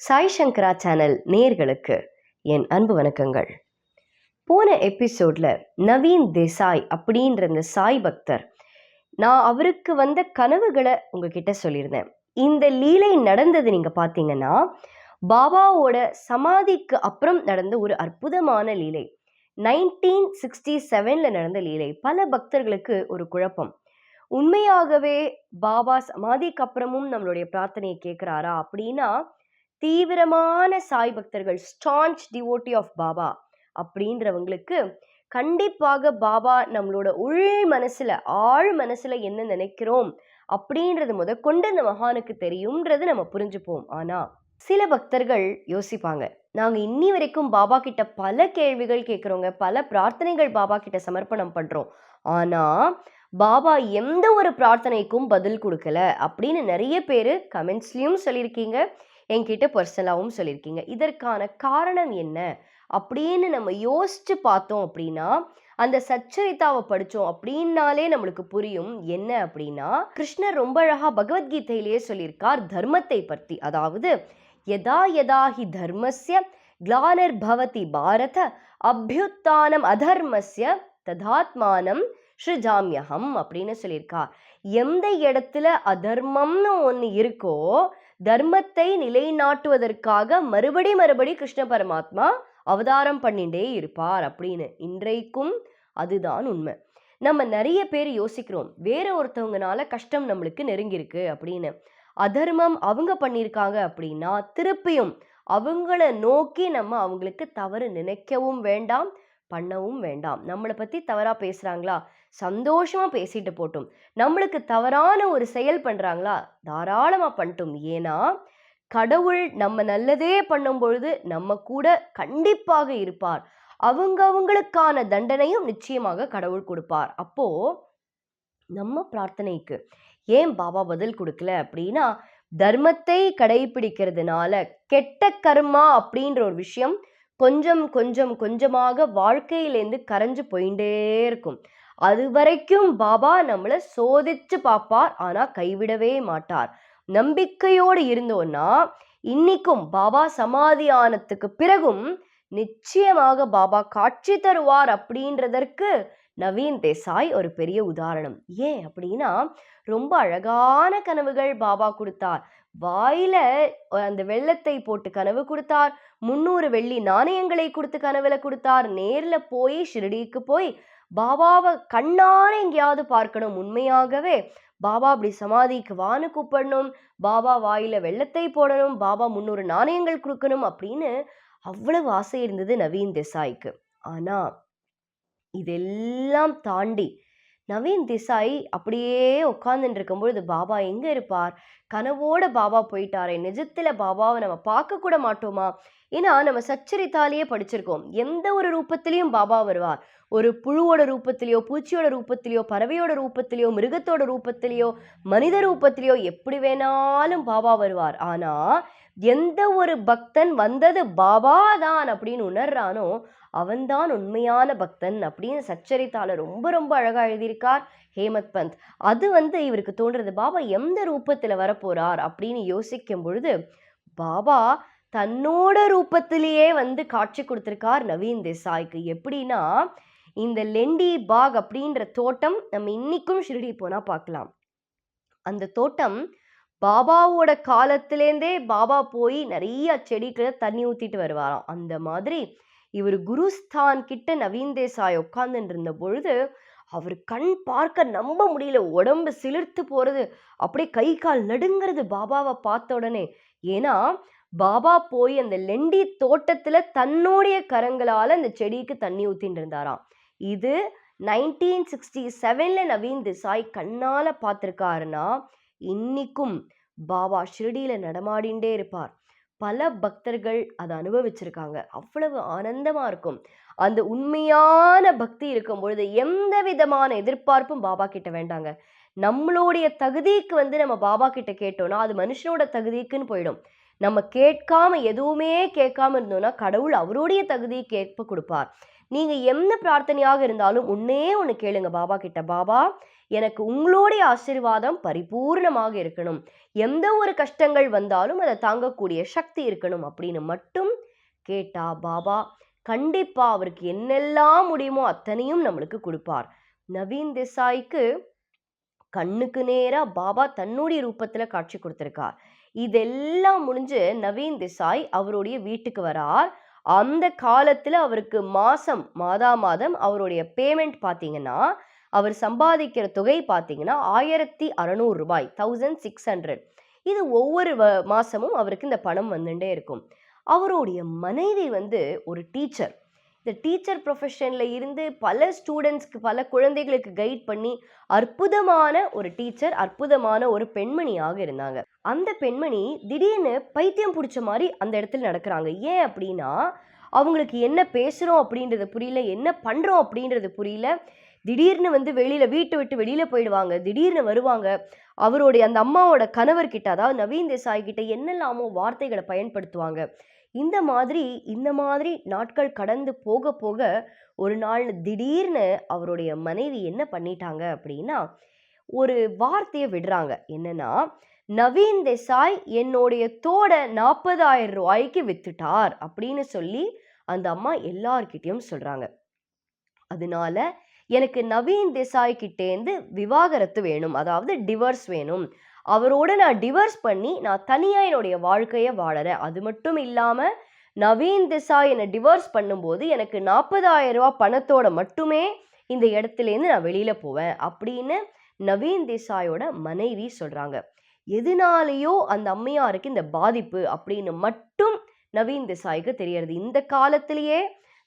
சாய் சங்கரா channel நேர்களுக்கு என் அன்பு வணக்கங்கள். போன எபிசோடில் நவீன் தேசாய் அப்படின்ற இந்த சாய் பக்தர் நான் அவருக்கு வந்த கனவுகளை உங்ககிட்ட சொல்லியிருந்தேன். இந்த லீலை நடந்தது நீங்கள் பார்த்தீங்கன்னா பாபாவோட சமாதிக்கு அப்புறம் நடந்த ஒரு அற்புதமான லீலை. நைன்டீன் சிக்ஸ்டி செவனில் நடந்த லீலை. பல பக்தர்களுக்கு ஒரு குழப்பம். உண்மையாகவே பாபா சமாதிக்கு அப்புறமும் நம்மளுடைய பிரார்த்தனையை கேட்குறாரா அப்படின்னா தீவிரமான சாய் பக்தர்கள் ஸ்டான்ச் டிவோட்டி ஆஃப் பாபா அப்படின்றவங்களுக்கு கண்டிப்பாக பாபா நம்மளோட உள் மனசுல ஆழ் மனசுல என்ன நினைக்கிறோம் அப்படின்றது முதற்கொண்டு இந்த மகானுக்கு தெரியும்ன்றது நம்ம புரிஞ்சுப்போம். ஆனா சில பக்தர்கள் யோசிப்பாங்க நாங்க இன்னி வரைக்கும் பாபா கிட்ட பல கேள்விகள் கேட்குறோங்க பல பிரார்த்தனைகள் பாபா கிட்ட சமர்ப்பணம் பண்றோம். ஆனா பாபா எந்த ஒரு பிரார்த்தனைக்கும் பதில் கொடுக்கல அப்படின்னு நிறைய பேர் கமெண்ட்ஸ்லயும் சொல்லியிருக்கீங்க. என்கிட்ட பர்சனலாகவும் சொல்லியிருக்கீங்க. இதற்கான காரணம் என்ன? அப்படின்னு நம்ம யோசிச்சு பார்த்தோம் அப்படின்னா அந்த சச்சரித்தாவை படித்தோம் அப்படின்னாலே நம்மளுக்கு புரியும் என்ன அப்படின்னா கிருஷ்ணர் ரொம்ப அழகா பகவத்கீதையிலேயே சொல்லியிருக்கார் தர்மத்தை பற்றி. அதாவது எதா எதா ஹி தர்மஸ்ய கிளானர் பவதி பாரத அபியுத்தானம் அதர்மஸ்ய ததாத்மானம் ஸ்ரீஜாமியகம் அப்படின்னு சொல்லியிருக்கா எந்த இடத்துல அதர்மம்னு ஒன்று இருக்கோ தர்மத்தை நிலைநாட்டுவதற்காக மறுபடி மறுபடி கிருஷ்ண பரமாத்மா அவதாரம் பண்ணிட்டே இருப்பார் அப்படின்னு இன்றைக்கும் அதுதான் உண்மை. நம்ம நிறைய பேர் யோசிக்கிறோம் வேற ஒருத்தவங்கனால கஷ்டம் நம்மளுக்கு நெருங்கியிருக்கு அப்படின்னு. அதர்மம் அவங்க பண்ணியிருக்காங்க அப்படின்னா திருப்பியும் அவங்கள நோக்கி நம்ம அவங்களுக்கு தவறு நினைக்கவும் வேண்டாம் பண்ணவும் வேண்டாம். நம்மளை பற்றி தவறாக பேசுகிறாங்களா சந்தோஷமாக பேசிட்டு போட்டும். நம்மளுக்கு தவறான ஒரு செயல் பண்ணுறாங்களா தாராளமாக பண்ணிட்டோம் ஏன்னா கடவுள் நம்ம நல்லதே பண்ணும் பொழுது நம்ம கூட கண்டிப்பாக இருப்பார். அவங்க அவங்களுக்கான தண்டனையும் நிச்சயமாக கடவுள் கொடுப்பார். அப்போ நம்ம பிரார்த்தனைக்கு ஏன் பாபா பதில் கொடுக்கல அப்படின்னா தர்மத்தை கடைபிடிக்கிறதுனால கெட்ட கர்மா அப்படின்ற ஒரு விஷயம் கொஞ்சம் கொஞ்சம் கொஞ்சமாக வாழ்க்கையிலேருந்து கரைஞ்சு போயிட்டே இருக்கும். அது வரைக்கும் பாபா நம்மளை சோதிச்சு பார்ப்பார் ஆனால் கைவிடவே மாட்டார். நம்பிக்கையோடு இருந்தோன்னா இன்னைக்கும் பாபா சமாதி ஆனத்துக்கு பிறகும் நிச்சயமாக பாபா காட்சி தருவார் அப்படின்றதற்கு நவீன் தேசாய் ஒரு பெரிய உதாரணம். ஏன் அப்படின்னா ரொம்ப அழகான கனவுகள் பாபா கொடுத்தார். வாயில அந்த வெள்ளத்தை போட்டு கனவு கொடுத்தார் முன்னூறு வெள்ளி நாணயங்களை கொடுத்து கனவுல கொடுத்தார் நேர்ல போய் ஷிரடிக்கு போய் பாபாவை கண்ணார எங்கேயாவது பார்க்கணும். உண்மையாகவே பாபா அப்படி சமாதிக்கு வானு கூப்பிடணும். பாபா வாயில வெள்ளத்தை போடணும். பாபா முன்னூறு நாணயங்கள் கொடுக்கணும் அப்படின்னு அவ்வளவு ஆசை இருந்தது நவீன் தேசாய்க்கு. ஆனா இதெல்லாம் தாண்டி நவீன் திசாய் அப்படியே உட்காந்துட்டு இருக்கும்பொழுது பாபா எங்கே இருப்பார்? கனவோட பாபா போயிட்டாரே. நிஜத்தில் பாபாவை நம்ம பார்க்க கூட மாட்டோமா? ஏன்னா நம்ம சச்சரித்தாலேயே படிச்சிருக்கோம். எந்த ஒரு ரூபத்திலையும் பாபா வருவார். ஒரு புழுவோட ரூபத்திலையோ பூச்சியோட ரூபத்திலையோ பறவையோட ரூபத்திலையோ மிருகத்தோட ரூபத்திலையோ மனித ரூபத்திலையோ எப்படி வேணாலும் பாபா வருவார். ஆனா எந்த ஒரு பக்தன் வந்தது பாபா தான் அப்படின்னு உணர்றானோ அவன்தான் உண்மையான பக்தன் அப்படின்னு சச்சரித்தால ரொம்ப ரொம்ப அழகா எழுதியிருக்கார் ஹேமத் பந்த். அது வந்து இவருக்கு தோன்றது பாபா எந்த ரூபத்துல வரப்போறார்? அப்படின்னு யோசிக்கும் பொழுது பாபா தன்னோட ரூபத்திலேயே வந்து காட்சி கொடுத்துருக்கார் நவீன் தேசாய்க்கு. எப்படின்னா இந்த லெண்டி பாக் அப்படின்ற தோட்டம் நம்ம இன்னைக்கும் ஷிரடி போனால் பார்க்கலாம். அந்த தோட்டம் பாபாவோட காலத்திலேருந்தே பாபா போய் நிறைய செடிகளை தண்ணி ஊற்றிட்டு வருவாராம். அந்த மாதிரி இவர் குருஸ்தான் கிட்ட நவீன் தேசாய் உட்கார்ந்துட்டு இருந்த பொழுது அவர் கண் பார்க்க நம்ப முடியல. உடம்பு சிலிர்த்து போகிறது அப்படியே கை கால் நடுங்கிறது பாபாவை பார்த்த உடனே. ஏன்னா பாபா போய் அந்த லெண்டி தோட்டத்துல தன்னுடைய கரங்களால அந்த செடிக்கு தண்ணி ஊத்திட்டு இருந்தாராம் இது நைன்டீன் சிக்ஸ்டி செவன்ல நவீன் திசாய் கண்ணால பார்த்துருக்காருன்னா இன்னிக்கும் பாபா ஷிரடியில நடமாடிண்டே இருப்பார். பல பக்தர்கள் அதை அனுபவிச்சிருக்காங்க. அவ்வளவு ஆனந்தமா இருக்கும். அந்த உண்மையான பக்தி இருக்கும் பொழுது எந்த விதமான எதிர்பார்ப்பும் பாபா கிட்ட வேண்டாங்க. நம்மளுடைய தகுதிக்கு வந்து நம்ம பாபா கிட்ட கேட்டோம்னா அது மனுஷனோட தகுதிக்குன்னு போயிடும். நம்ம கேட்காம எதுவுமே கேட்காம இருந்தோம்னா கடவுள் அவருடைய தகுதியை கேட்ப கொடுப்பார். நீங்க என்ன பிரார்த்தனையாக இருந்தாலும் ஒன்னே ஒன்று கேளுங்க பாபா கிட்ட. பாபா எனக்கு உங்களுடைய ஆசீர்வாதம் பரிபூர்ணமாக இருக்கணும். எந்த ஒரு கஷ்டங்கள் வந்தாலும் அதை தாங்கக்கூடிய சக்தி இருக்கணும் அப்படின்னு மட்டும் கேட்டா பாபா கண்டிப்பா அவருக்கு என்னெல்லாம் முடியுமோ அத்தனையும் நம்மளுக்கு கொடுப்பார். நவீன் தேசாய்க்கு கண்ணுக்கு நேராக பாபா தன்னுடைய ரூபத்தில் காட்சி கொடுத்துருக்கார். இதெல்லாம் முடிஞ்சு நவீன் திசாய் அவருடைய வீட்டுக்கு வரார். அந்த காலத்தில் அவருக்கு மாதம் மாதா மாதம் அவருடைய பேமெண்ட் பார்த்தீங்கன்னா அவர் சம்பாதிக்கிற தொகை பார்த்தீங்கன்னா ஆயிரத்தி அறநூறு ரூபாய் தௌசண்ட் சிக்ஸ் ஹண்ட்ரட் இது ஒவ்வொரு வ- அவருக்கு இந்த பணம் வந்துட்டே இருக்கும். அவருடைய மனைவி வந்து ஒரு டீச்சர் இந்த டீச்சர் ப்ரொஃபஷனில் இருந்து பல ஸ்டூடெண்ட்ஸ்க்கு பல குழந்தைகளுக்கு கைட் பண்ணி அற்புதமான ஒரு டீச்சர் அற்புதமான ஒரு பெண்மணியாக இருந்தாங்க. அந்த பெண்மணி திடீர்னு பைத்தியம் பிடிச்ச மாதிரி அந்த இடத்துல நடக்கிறாங்க. ஏன் அப்படின்னா அவங்களுக்கு என்ன பேசுகிறோம் அப்படின்றது புரியல என்ன பண்ணுறோம் அப்படின்றது புரியல. திடீர்னு வந்து வெளியில் வீட்டை விட்டு வெளியில் போயிடுவாங்க. திடீர்னு வருவாங்க. அவருடைய அந்த அம்மாவோட கணவர்கிட்ட அதாவது நவீன் தேசாய் கிட்ட என்னெல்லாமோ வார்த்தைகளை பயன்படுத்துவாங்க. இந்த மாதிரி இந்த மாதிரி நாட்கள் கடந்து போக போக ஒரு நாள் திடீர்னு அவருடைய மனைவி என்ன பண்ணிட்டாங்க அப்படின்னா ஒரு வார்த்தையை விடுறாங்க. என்னன்னா நவீன் தேசாய் என்னுடைய தோட நாற்பதாயிரம் ரூபாய்க்கு வித்துட்டார் அப்படின்னு சொல்லி அந்த அம்மா எல்லார்கிட்டயும் சொல்றாங்க. அதனால எனக்கு நவீன் தேசாய் கிட்டேந்து விவாகரத்து வேணும் அதாவது டிவர்ஸ் வேணும். அவரோட நான் டிவர்ஸ் பண்ணி நான் தனியாக என்னுடைய வாழ்க்கையை வாழறேன். அது மட்டும் இல்லாமல் நவீன் திசா என்னை டிவர்ஸ் பண்ணும்போது எனக்கு நாற்பதாயிரம் ரூபா பணத்தோட மட்டுமே இந்த இடத்துலேருந்து நான் வெளியில் போவேன் அப்படின்னு நவீன் தேசாயோட மனைவி சொல்கிறாங்க எதனாலேயோ அந்த அம்மையாருக்கு இந்த பாதிப்பு அப்படின்னு மட்டும் நவீன் தேசாய்க்கு தெரியறது இந்த காலத்திலேயே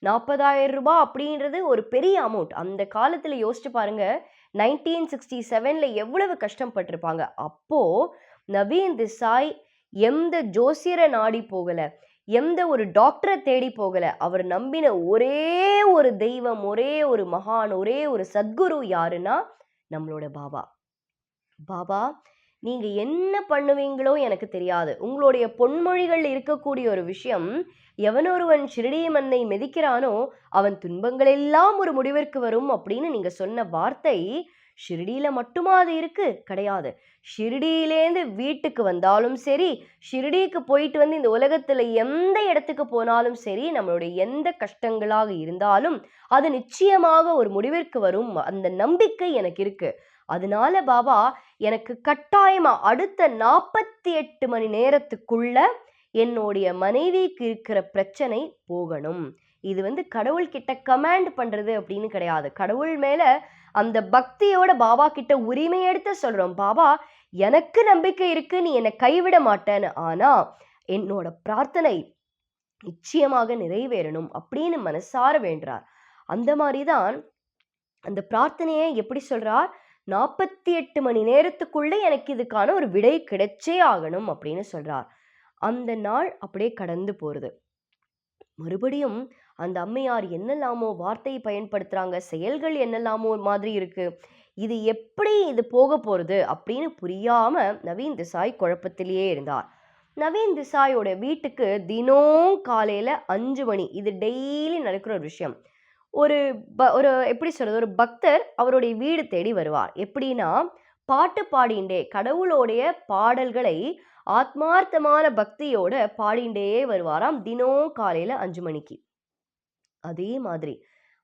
நாற்பதாயிரம் ரூபாய் அப்படின்றது ஒரு பெரிய அமௌண்ட் அந்த காலத்தில் யோசிச்சு பாருங்கள் நைன்டீன் சிக்ஸ்டி செவனில் எவ்வளவு கஷ்டப்பட்டிருப்பாங்க? அப்போது நவீன் திசாய் எந்த ஜோசியரை நாடி போகலை எந்த ஒரு டாக்டரை தேடி போகலை அவர் நம்பின ஒரே ஒரு தெய்வம் ஒரே ஒரு மகான் ஒரே ஒரு சத்குரு யாருன்னா நம்மளோட பாபா. பாபா நீங்கள் என்ன பண்ணுவீங்களோ எனக்கு தெரியாது. உங்களுடைய பொன்மொழிகள் இருக்கக்கூடிய ஒரு விஷயம் எவனொருவன் ஷிரடி மண்ணை மிதிக்கிறானோ அவன் துன்பங்களெல்லாம் ஒரு முடிவிற்கு வரும் அப்படின்னு நீங்க சொன்ன வார்த்தை ஷிரடியில மட்டுமா அது இருக்கு? கிடையாது. ஷிரடியிலேருந்து வீட்டுக்கு வந்தாலும் சரி ஷிரடிக்கு போயிட்டு வந்து இந்த உலகத்துல எந்த இடத்துக்கு போனாலும் சரி நம்மளுடைய எந்த கஷ்டங்களாக இருந்தாலும் அது நிச்சயமாக ஒரு முடிவிற்கு வரும். அந்த நம்பிக்கை எனக்கு இருக்கு. அதனால பாபா எனக்கு கட்டாயமா அடுத்த நாற்பத்தி எட்டு மணி நேரத்துக்குள்ள என்னுடைய மனைவிக்கு இருக்கிற பிரச்சனை போகணும். இது வந்து கடவுள்கிட்ட கமாண்ட் பண்ணுறது அப்படின்னு கிடையாது. கடவுள் மேலே அந்த பக்தியோட பாபா கிட்ட உரிமை எடுத்து சொல்கிறோம் பாபா எனக்கு நம்பிக்கை இருக்கு நீ என்னை கைவிட மாட்டேன்னு. ஆனால் என்னோட பிரார்த்தனை நிச்சயமாக நிறைவேறணும் அப்படின்னு மனசார வேண்டுறார். அந்த மாதிரி தான் அந்த பிரார்த்தனையை எப்படி சொல்கிறார் நாற்பத்தி எட்டு மணி நேரத்துக்குள்ளே எனக்கு இதுக்கான ஒரு விடை கிடைச்சே ஆகணும் அப்படின்னு சொல்கிறார் அந்த நாள் அப்படியே கடந்து போகிறது மறுபடியும் அந்த அம்மையார் என்னெல்லாமோ வார்த்தையை பயன்படுத்துகிறாங்க செயல்கள் என்னெல்லாமோ மாதிரி இருக்குது இது எப்படி இது போக போகிறது அப்படின்னு புரியாமல் நவீன் திசாய் குழப்பத்திலேயே இருந்தார். நவீன் திசாயோட வீட்டுக்கு தினம் காலையில் அஞ்சு மணி. இது டெய்லி நடக்கிற ஒரு விஷயம். ஒரு ப ஒரு எப்படி சொல்கிறது ஒரு பக்தர் அவருடைய வீடு தேடி வருவார். எப்படின்னா பாட்டு பாடிண்டே கடவுளோடைய பாடல்களை ஆத்மார்த்தமான பக்தியோட பாடிண்டே வருவாராம் தினம் காலையில அஞ்சு மணிக்கு. அதே மாதிரி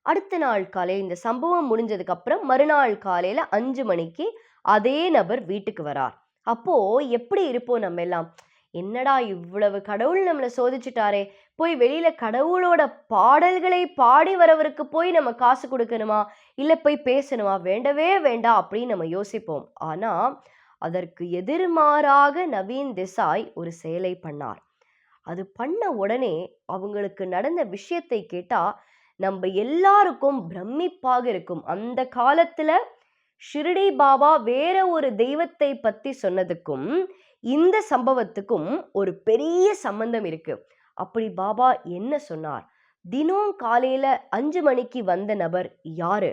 அடுத்த நாள் காலை இந்த சம்பவம் முடிஞ்சதுக்கு அப்புறம் மறுநாள் காலையில அஞ்சு மணிக்கு அதே நபர் வீட்டுக்கு வரார். அப்போ எப்படி இருப்போம் நம்ம எல்லாம்? என்னடா இவ்வளவு கடவுள் நம்மளை சோதிச்சுட்டாரே போய் வெளியில கடவுளோட பாடல்களை பாடி வரவருக்கு போய் நம்ம காசு கொடுக்கணுமா? இல்லை போய் பேசணுமா? வேண்டவே வேண்டாம் அப்படின்னு நம்ம யோசிப்போம். ஆனா அதற்கு எதிர்மாறாக நவீன் தேசாய் ஒரு செயலை பண்ணார். அது பண்ண உடனே அவங்களுக்கு நடந்த விஷயத்தை கேட்டா நம்ம எல்லாருக்கும் பிரமிப்பாக இருக்கும். அந்த காலத்துல ஷிரடி பாபா வேற ஒரு தெய்வத்தை பத்தி சொன்னதுக்கும் இந்த சம்பவத்துக்கும் ஒரு பெரிய சம்பந்தம் இருக்கு. அப்படி பாபா என்ன சொன்னார்? தினம் காலையில அஞ்சு மணிக்கு வந்த நபர் யாரு?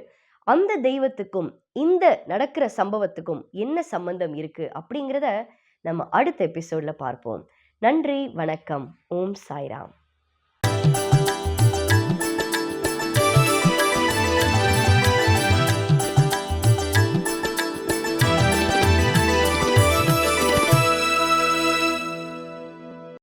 அந்த தெய்வத்துக்கும் இந்த நடக்கிற சம்பவத்துக்கும் என்ன சம்பந்தம் இருக்குது அப்படிங்கிறத நம்ம அடுத்த எபிசோடில் பார்ப்போம். நன்றி வணக்கம். ஓம் சாய்ராம்.